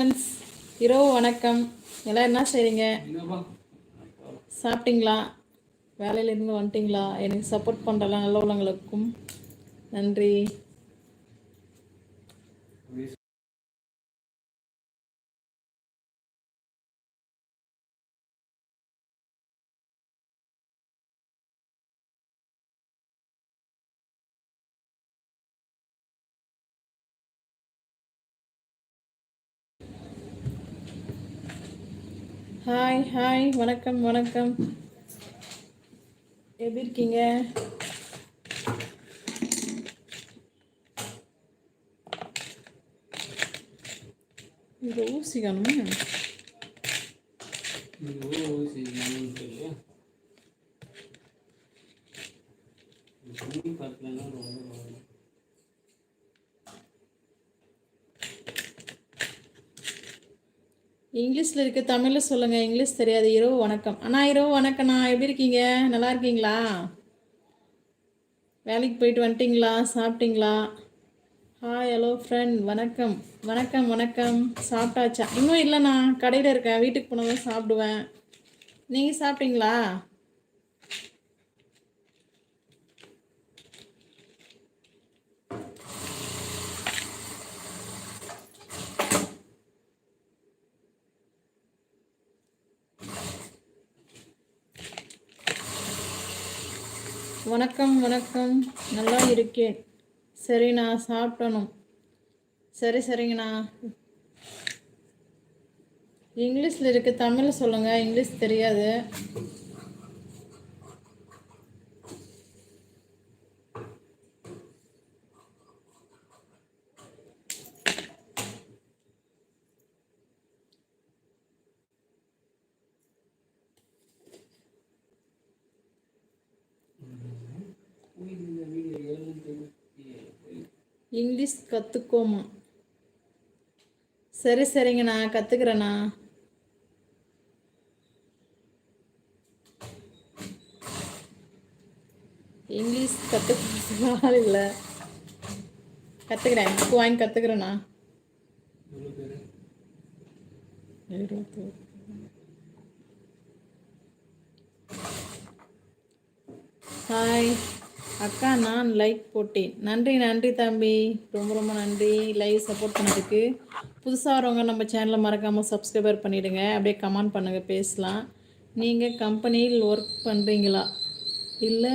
Friends இரவு வணக்கம். எல்லாம் என்ன செய்கிறீங்க சாப்பிட்டீங்களா? வேலையிலேருந்து வந்துட்டிங்களா? எனக்கு சப்போர்ட் பண்ணுறலாம் நல்ல உள்ளவங்களுக்கும் நன்றி. ஹாய் ஹாய் வணக்கம் வணக்கம். எப்படி இருக்கீங்க? இந்த ஊசி காணுமா? இங்கிலீஷில் இருக்க தமிழில் சொல்லுங்கள் இங்கிலீஷ் தெரியாது. இரவு வணக்கம். அண்ணா இரவு வணக்கண்ணா எப்படி இருக்கீங்க? நல்லா இருக்கீங்களா? வேலைக்கு போயிட்டு வந்துட்டிங்களா? சாப்பிட்டீங்களா? ஹாய் ஹலோ ஃப்ரெண்ட் வணக்கம். வணக்கம் வணக்கம். சாப்பிட்டாச்சா? இன்னும் இல்லைண்ணா. கடையில் இருக்கேன். வீட்டுக்கு போனதும் சாப்பிடுவேன். நீங்கள் சாப்பிட்டீங்களா? வணக்கம் வணக்கம். நல்லா இருக்கேன். சரிண்ணா சாப்பிட்டணும் சரி சரிங்கண்ணா. இங்கிலீஷில் இருக்குது தமிழ் சொல்லுங்கள் இங்கிலீஷ் தெரியாது. இங்கிலீஷ் கற்றுக்கோமா சரி சரிங்கண்ணா கற்றுக்குறேண்ணா இங்கிலீஷ் கற்றுக்க ஆள் இல்லை. கற்றுக்கிறேன் புக் வாங்கி கற்றுக்குறேண்ணா ஹாய் அக்கா நான் லைக் போட்டேன். நன்றி நன்றி தம்பி. ரொம்ப ரொம்ப நன்றி. லைவ் சப்போர்ட் பண்ணதுக்கு. புதுசாக வரவங்க நம்ம சேனலை மறக்காமல் சப்ஸ்கிரைபர் பண்ணிவிடுங்க அப்படியே கமெண்ட் பண்ணுங்கள் பேசலாம். நீங்கள் கம்பெனியில் ஒர்க் பண்ணுறீங்களா இல்லை